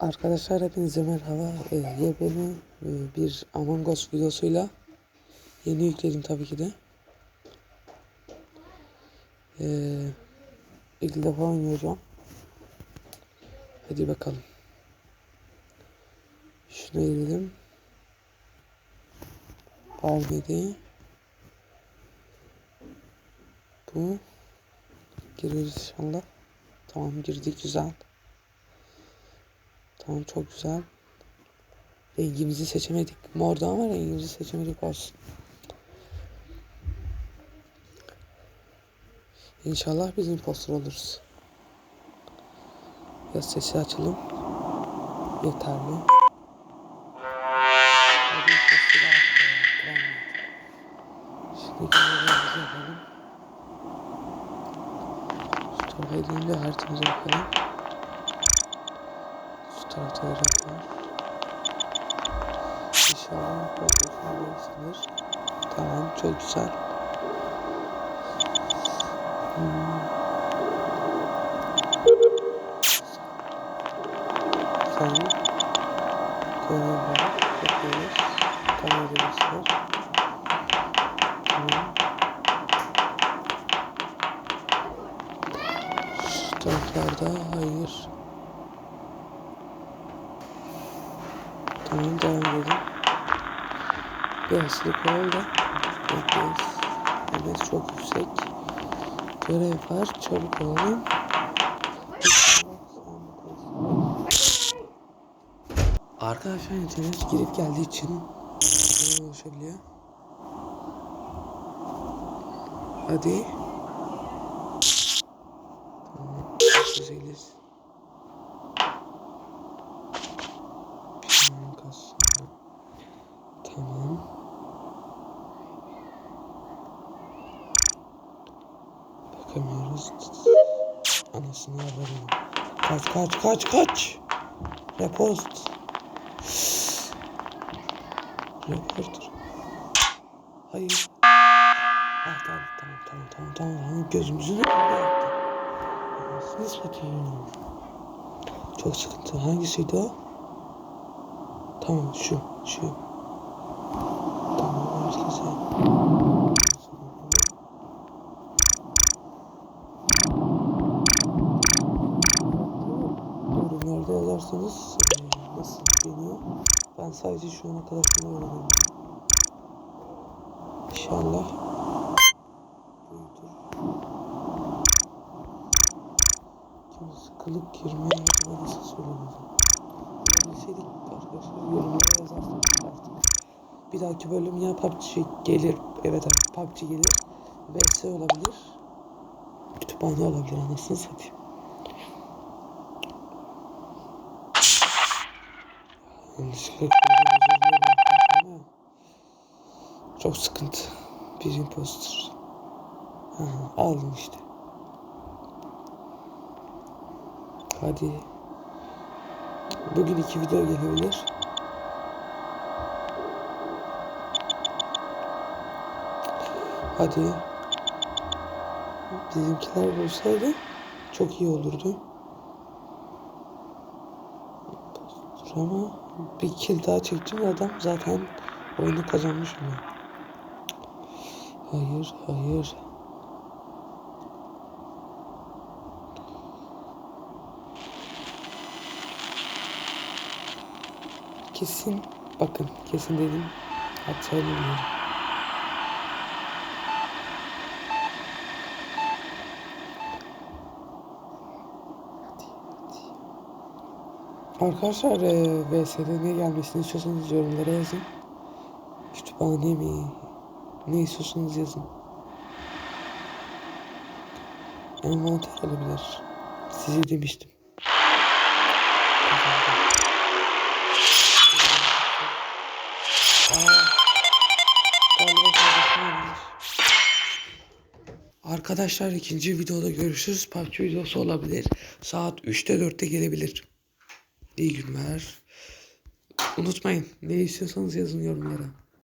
Arkadaşlar hepinize merhaba. Ee, yepyeni e, bir Among Us videosuyla yeni yükledim tabii ki de. Ee, ilk defa oynayacağım. Hadi bakalım. Şuna girelim. Barbie'de. Bu. Gireriz inşallah. Tamam girdik güzel. Tamam çok güzel. Rengimizi seçemedik. Morda ama rengimizi seçemedik olsun. İnşallah biz impostor oluruz. Biraz sesi açalım. Yeterli. Hadi impostor Şimdi görevlerimizi yapalım. Şu tarafa haritamıza bakalım. Tarafta yarak var. İnşallah değilsindir. Tamam çok güzel. Hmm. Sen görev var. Yapıyoruz. Kameramız var. Tamam. Şu taraflarda hayır. Tamam devam edelim. Bir asılık oldu. Bekleyiz. Evet çok yüksek. Görev var. Çabuk olalım. Arkadaşlar internet girip geldiği için ulaşabiliyor. Hadi. Tamam. Güzeliz. Kalsın. Tamam. Bakamıyoruz. Anasını avradım. Kaç kaç kaç kaç. Repost. Report. Hayır. Ah tamam tamam tamam tamam tamam tamam gözümüzün önünde yaptı. Anasını satayım. Çok sıkıntı. Hangisiydi o? Tamam şu şu. Tamam herkese. Yorumlarda yazarsanız e, nasıl geliyor? Ben sadece şu ana kadar şunu öğrendim. İnşallah. Kimisi kılık girmeye nasıl söylemedi? Bilseydik yorumlara yazarsanız artık. Bir dahaki bölüm ya PUBG gelir. Evet PUBG gelir. VS olabilir. Kütüphane olabilir anasını satayım. Çok sıkıntı. Bir imposter. Aldım işte. Hadi. Bugün iki video gelebilir. Hadi. Bizimkiler bulsaydı çok iyi olurdu. Ama bir kill daha çektim adam zaten oyunu kazanmış oluyor. Hayır, hayır. Kesin, bakın kesin dedim. Hadi söylemiyorum. Arkadaşlar e, VS'de ne gelmesini istiyorsanız yorumlara yazın. Kütüphane mi? Ne istiyorsanız yazın. Envanter olabilir. Size demiştim. Arkadaşlar ikinci videoda görüşürüz. PUBG videosu olabilir. Saat 3'te 4'te gelebilir. İyi günler. Unutmayın ne istiyorsanız yazın yorumlara.